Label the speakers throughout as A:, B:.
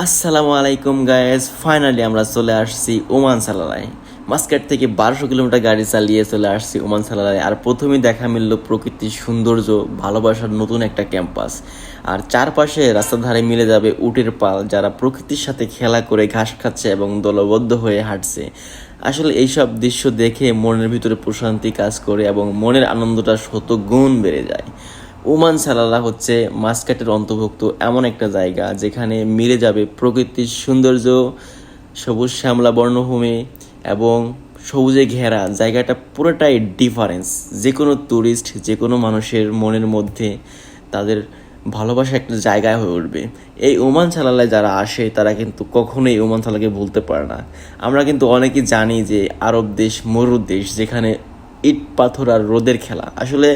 A: আসসালামু আলাইকুম guys finally আমরা চলে আসছি ওমান সালালায়। মাস্কাট থেকে বারোশো কিলোমিটার গাড়ি চালিয়ে চলে আসছি ওমান সালালায়। আর প্রথমেই দেখা মিলল প্রকৃতির সৌন্দর্য, ভালোবাসার নতুন একটা ক্যাম্পাস। আর চারপাশে রাস্তার ধারে মিলে যাবে উটের পাল, যারা প্রকৃতির সাথে খেলা করে ঘাস খাচ্ছে এবং দলবদ্ধ হয়ে হাঁটছে। আসলে এইসব দৃশ্য দেখে মনের ভিতরে প্রশান্তি কাজ করে এবং মনের আনন্দটা শত গুণ বেড়ে যায়। ওমান সালালা হচ্ছে মাস্কাটের অন্তর্ভুক্ত এমন একটা জায়গা যেখানে মিলে যাবে প্রকৃতির সৌন্দর্য, সবুজ শ্যামলা বর্ণভূমি এবং সবুজে ঘেরা। জায়গাটা পুরোটাই ডিফারেন্স যে কোনো ট্যুরিস্ট যে কোনো মানুষের মনের মধ্যে তাদের ভালোবাসা একটা জায়গায় হয়ে উঠবে। এই ওমান সালালায় যারা আসে, তারা কিন্তু কখনোই ওমান সালাকে ভুলতে পারে না। আমরা কিন্তু অনেকেই জানি যে আরব দেশ মরুর দেশ, যেখানে ইট পাথর আর রোদের খেলা। আসলে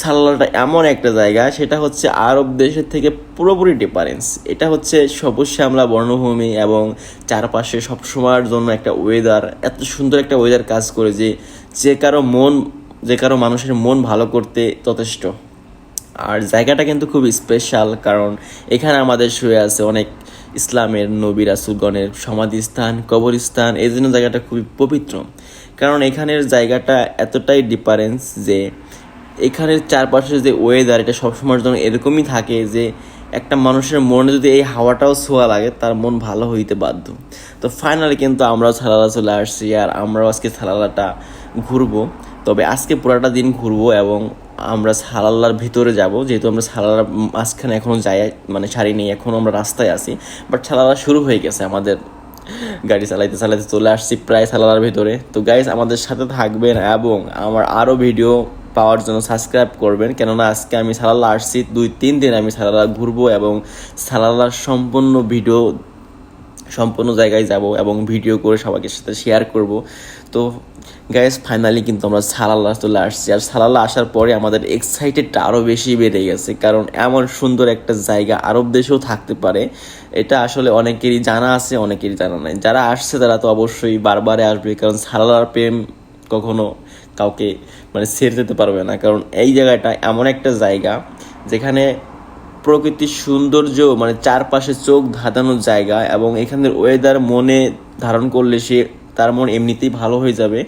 A: সাল্লাটা এমন একটা জায়গা, সেটা হচ্ছে আরব দেশের থেকে পুরোপুরি ডিফারেন্স এটা হচ্ছে সবুজ শ্যামলা বর্ণভূমি এবং চারপাশে সবসময়ের জন্য একটা ওয়েদার এত সুন্দর একটা ওয়েদার কাজ করে যে যে কারও মন, যে কারও মানুষের মন ভালো করতে যথেষ্ট। আর জায়গাটা কিন্তু খুব স্পেশাল কারণ এখানে আমাদের শুয়ে আছে অনেক ইসলামের নবী রাসুলগণের সমাধিস্থান, কবরস্থান, এই জন্য জায়গাটা খুবই পবিত্র। কারণ এখানের জায়গাটা এতটাই ডিফারেন্স যে এখানের চারপাশের যে ওয়েদার এটা সবসময়ের জন্য এরকমই থাকে যে একটা মানুষের মনে যদি এই হাওয়াটাও ছোঁয়া লাগে, তার মন ভালো হইতে বাধ্য। তো ফাইনালি কিন্তু আমরাও সালালা চলে আসছি আর আমরাও আজকে সালালাটা ঘুরবো। তবে আজকে পুরাটা দিন ঘুরবো এবং আমরা সালাল্লার ভিতরে যাব, যেহেতু আমরা সালালার মাঝখানে এখনও যাই মানে ছাড়ি নেই এখনও আমরা রাস্তায় আছি। বাট সালালা শুরু হয়ে গেছে, আমাদের গাড়ি চালাইতে চালাইতে চলে আসছি প্রায় সালালার ভিতরে। তো গাইজ আমাদের সাথে থাকবেন এবং আমার আরও ভিডিও পাওয়ার জন্য সাবস্ক্রাইব করবেন। কেননা আজকে আমি সালাল্লা আসছি, দুই, তিন দিন আমি সালালা ঘুরবো এবং সালালার সম্পূর্ণ ভিডিও সম্পূর্ণ জায়গায় যাব এবং ভিডিও করে সবাইকে সাথে শেয়ার করব। তো গাইস ফাইনালি কিন্তু আমরা সালাল্লা চলে আসছি। আর সালাল্লা আসার পরে আমাদের এক্সাইটেডটা আরও বেশি বেড়ে গেছে। কারণ এমন সুন্দর একটা জায়গা আরব দেশেও থাকতে পারে। এটা আসলে অনেকেরই জানা আছে, অনেকেরই জানা নাই। যারা আসছে তারা তো অবশ্যই বারবারে আসবে। কারণ সালালার প্রেম কখনো কাউকে মানে ছেড়ে যেতে পারবে না। কারণ এই জায়গাটা এমন একটা জায়গা যেখানে প্রকৃতির সৌন্দর্য মানে চারপাশে চোখ ধাঁধানোর জায়গা এবং এখানের ওয়েদার মনে ধারণ করলে সে, তার মন এমনিতেই ভালো হয়ে যাবে।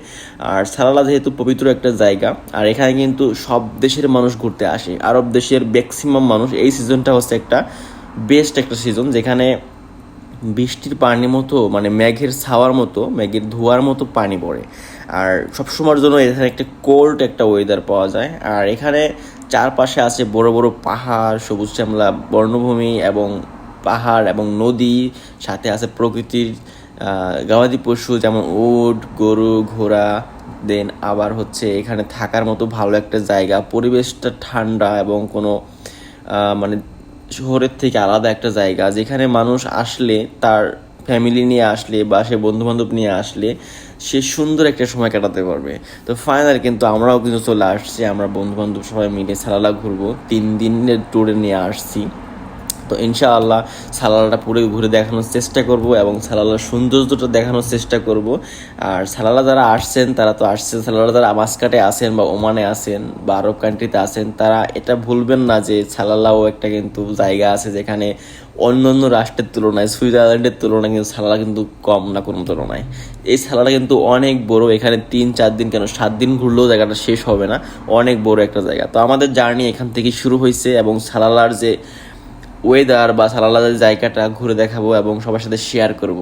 A: আর সালালা যেহেতু পবিত্র একটা জায়গা, আর এখানে কিন্তু সব দেশের মানুষ ঘুরতে আসে। আরব দেশের ম্যাক্সিমাম মানুষ, এই সিজনটা হচ্ছে একটা বেস্ট একটা সিজন যেখানে বৃষ্টির পানির মতো মানে মেঘের ছাওয়ার মতো, মেঘের ধোয়ার মতো পানি পড়ে। আর সবসময়ের জন্য এখানে একটা কোল্ড একটা ওয়েদার পাওয়া যায়। আর এখানে চারপাশে আছে বড় বড় পাহাড়, সবুজ শ্যামলা, বর্ণভূমি এবং পাহাড় এবং নদী। সাথে আছে প্রকৃতির গবাদি পশু যেমন উট, গরু, ঘোড়া। দেন আবার হচ্ছে এখানে থাকার মতো ভালো একটা জায়গা। পরিবেশটা ঠান্ডা এবং কোনো মানে শহরের থেকে আলাদা একটা জায়গা। যেখানে মানুষ আসলে তার ফ্যামিলি নিয়ে আসলে বা সে বন্ধু বান্ধব নিয়ে আসলে সে সুন্দর একটা সময় কাটাতে পারবে। তো ফাইনাল কিন্তু আমরাও কিন্তু চলে আসছি, আমরা বন্ধু বান্ধব সবাই মিলে সারালা ঘুরবো। তিন দিনের ট্যুরে নিয়ে আসছি। তো ইনশাআল্লাহ সালালাটা পুরো ঘুরে দেখানোর চেষ্টা করব এবং সালালার সৌন্দর্যটা দেখানোর চেষ্টা করব। আর সালালা যারা আসছেন, তারা তো আসছেন, সালালা যারা মাসকাটে আসেন বা ওমানে আসেন বা আরব কান্ট্রিতে আসেন তারা এটা ভুলবেন না যে সালালাও একটা কিন্তু জায়গা আছে যেখানে অন্য অন্য রাষ্ট্রের তুলনায়, সুইজারল্যান্ডের তুলনায় কিন্তু সালালা কিন্তু কম না কোনো তুলনায়। এই সালাটা কিন্তু অনেক বড়, এখানে তিন, চার দিন কেন, সাত দিন ঘুরলেও জায়গাটা শেষ হবে না, অনেক বড় একটা জায়গা। তো আমাদের জার্নি এখান থেকে শুরু হয়েছে এবং সালালার যে ওয়েদার বা সালালাদের জায়গাটা ঘুরে দেখাবো এবং সবার সাথে শেয়ার করব।